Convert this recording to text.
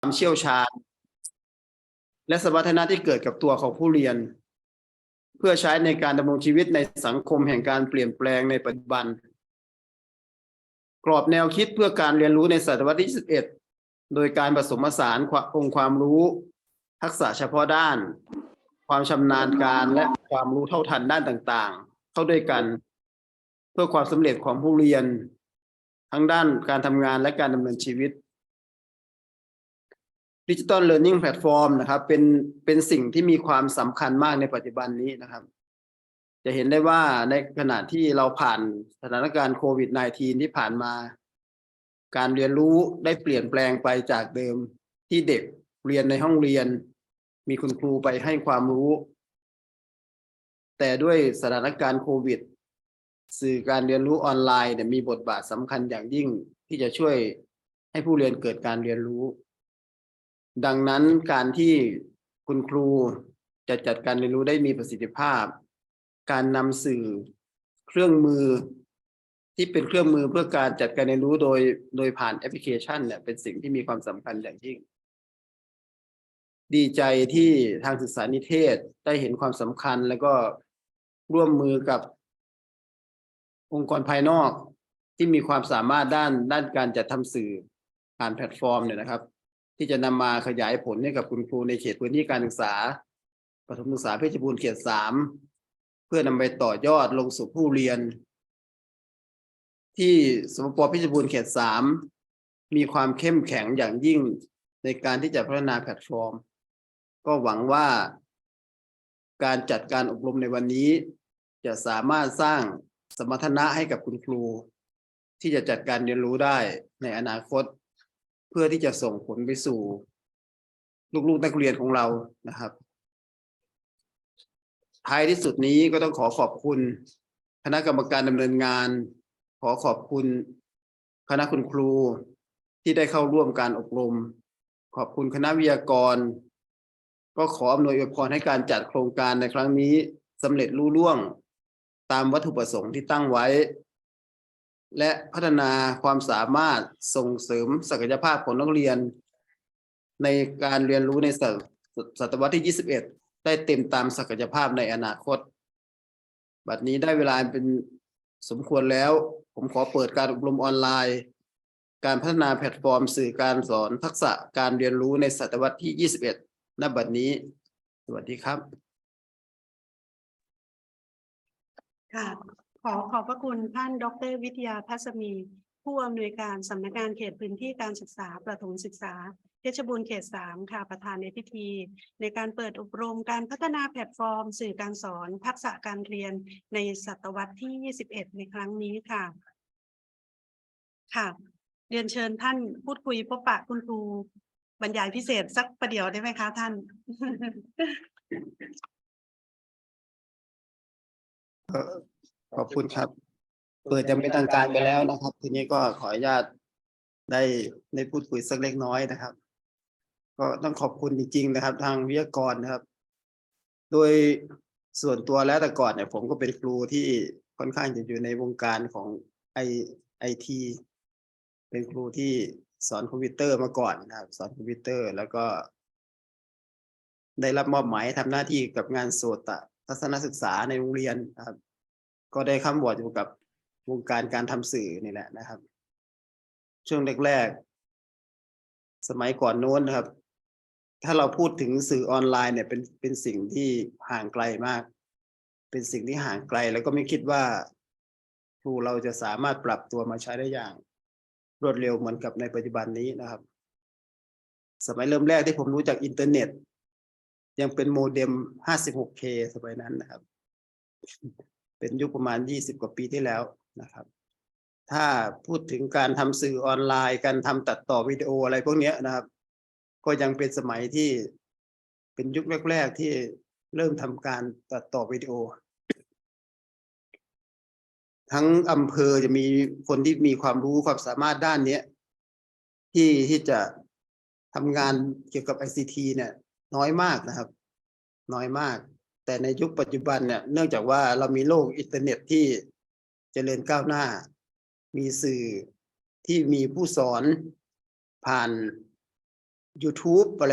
ความเชี่ยวชาญ และสมรรถนะที่เกิดกับตัวของผู้เรียน เพื่อใช้ในการดำรงชีวิตในสังคมแห่งการเปลี่ยนแปลงในปัจจุบัน กรอบแนวคิดเพื่อการเรียนรู้ในศตวรรษที่21โดยการผสมผสานองค์ความรู้ ทักษะเฉพาะด้าน ความชำนาญการและความรู้เท่าทันด้านต่างๆ เข้าด้วยกัน เพื่อความสำเร็จของผู้เรียน ทั้งด้านการทำงานและการดำเนินชีวิต ดิจิ t a ลเ e ร์ n นิ่งแพลตฟอร์มนะครับเป็นเป็นสิ่งที่มีความสำคัญมากในปัจจุบันนี้นะครับ จะเห็นได้ว่าในขณะที่เราผ่านสถานการณ์โควิด -19 ที่ผ่านมา การเรียนรู้ได้เปลี่ยนแปลงไปจากเดิมที่เด็กเรียนในห้องเรียน มีคุณครูไปให้ความรู้ แต่ด้วยสถานการณ์โควิด สื่อการเรียนรู้ออนไลน์เนี่ยมีบทบาทสำคัญอย่างยิ่งที่จะช่วยให้ผู้เรียนเกิดการเรียนรู้ ดังนั้นการที่คุณครูจะจัดการเรียนรู้ได้มีประสิทธิภาพ การนำสื่อเครื่องมือที่เป็นเครื่องมือเพื่อการจัดการเรียนรู้โดยโดยผ่านแอปพลิเคชันเนี่ยเป็นสิ่งที่มีความสำคัญอย่างยิ่ง ดีใจที่ทางศึกษานิเทศได้เห็นความสำคัญแล้วก็ร่วมมือกับองค์กรภายนอกที่มีความสามารถด้านด้านการจัดทำสื่อผ่านแพลตฟอร์มเนี่ยนะครับ ที่จะนำมาขยายผลให้กับคุณครูในเขตพื้นที่การศึกษาประถมศึกษาเพชรบูรณ์เขตสามเพื่อนำไปต่อยอดลงสู่ผู้เรียน ที่สมปเพชรบูรณ์เขตสามมีความเข้มแข็งอย่างยิ่งในการที่จะพัฒนาแพลตฟอร์ม ก็หวังว่า การจัดการอบรมในวันนี้ จะสามารถสร้างสมรรถนะให้กับคุณครู ที่จะจัดการเรียนรู้ได้ในอนาคต เพื่อที่จะส่งผลไปสู่ลูกๆนักเรียนของเรานะครับ ท้ายที่สุดนี้ก็ต้องขอขอบคุณ คณะกรรมการดำเนินงาน ขอขอบคุณ คณะคุณครูที่ได้เข้าร่วมการอบรม ขอบคุณคณะวิทยากร ก็ขออำนวยอวยพรให้การจัดโครงการในครั้งนี้สำเร็จรุ่ล่วง ตามวัตถุประสงค์ที่ตั้งไว้ และพัฒนาความสามารถส่งเสริมศักยภาพของนักเรียน ในการเรียนรู้ในศตวรรษที่ 21 ได้เต็มตามศักยภาพในอนาคต บัดนี้ได้เวลาเป็นสมควรแล้ว ผมขอเปิดการอบรมออนไลน์ การพัฒนาแพลตฟอร์ม สื่อการสอนทักษะการเรียนรู้ในศตวรรษที่ 21 ณ บัดนี้ สวัสดีครับค่ะ ขอขอบพระคุณท่านดร วิทยาพัสมี ผู้อำนวยการสำนักงานเขตพื้นที่การศึกษาประถมศึกษาเพชรบูรณ์เขตสามค่ะประธานในพิธี ในการเปิดอบรมการพัฒนาแพลตฟอร์ม สื่อการสอน ทักษะการเรียนในศตวรรษที่ 21 ในครั้งนี้ค่ะ ค่ะ เรียนเชิญท่านพูดคุยพบปะคุณครูบรรยายพิเศษสักประเดี๋ยวได้ไหมคะท่าน ขอบคุณครับ เปิดจะเป็นทางการไปแล้วนะครับ ทีนี้ก็ขออนุญาตได้ได้พูดคุยสักเล็กน้อยนะครับ ก็ต้องขอบคุณจริงๆนะครับ ทางวิทยากรนะครับ โดยส่วนตัวแล้วแต่ก่อนเนี่ย ผมก็เป็นครูที่ค่อนข้างจะอยู่ในวงการของไอไอทีเป็นครูที่สอนคอมพิวเตอร์มาก่อนนะครับ สอนคอมพิวเตอร์แล้วก็ ได้รับมอบหมายให้ทำหน้าที่กับงานโสตทัศนศึกษาในโรงเรียนครับ ก็ได้ข้ามบอดอยู่กับวงการการทำสื่อนี่แหละนะครับ ช่วงแรกๆสมัยก่อนโน้นนะครับ ถ้าเราพูดถึงสื่อออนไลน์เนี่ยเป็นเป็นสิ่งที่ห่างไกลมาก เป็นสิ่งที่ห่างไกลแล้วก็ไม่คิดว่าครูเราจะสามารถปรับตัวมาใช้ได้อย่าง รวดเร็วเหมือนกับในปัจจุบันนี้นะครับ สมัยเริ่มแรกที่ผมรู้จักอินเทอร์เน็ต ยังเป็นโมเด็ม 56K สมัยนั้นนะครับ เป็นยุคประมาณ 20 กว่าปีที่แล้วนะครับ ถ้าพูดถึงการทำสื่อออนไลน์ การทำตัดต่อวิดีโออะไรพวกนี้นะครับ ก็ยังเป็นสมัยที่เป็นยุคแรก ๆ ที่เริ่มทำการตัดต่อวิดีโอ ทั้งอำเภอจะมีคนที่มีความรู้ความสามารถด้านนี้ที่ที่จะทำงานเกี่ยวกับ ICT เนี่ย น้อยมากนะครับ น้อยมาก แต่ในยุคปัจจุบันเนี่ยเนื่องจากว่าเรามีโลกอินเทอร์เน็ตที่เจริญก้าวหน้า มีสื่อที่มีผู้สอนผ่าน YouTube อะไร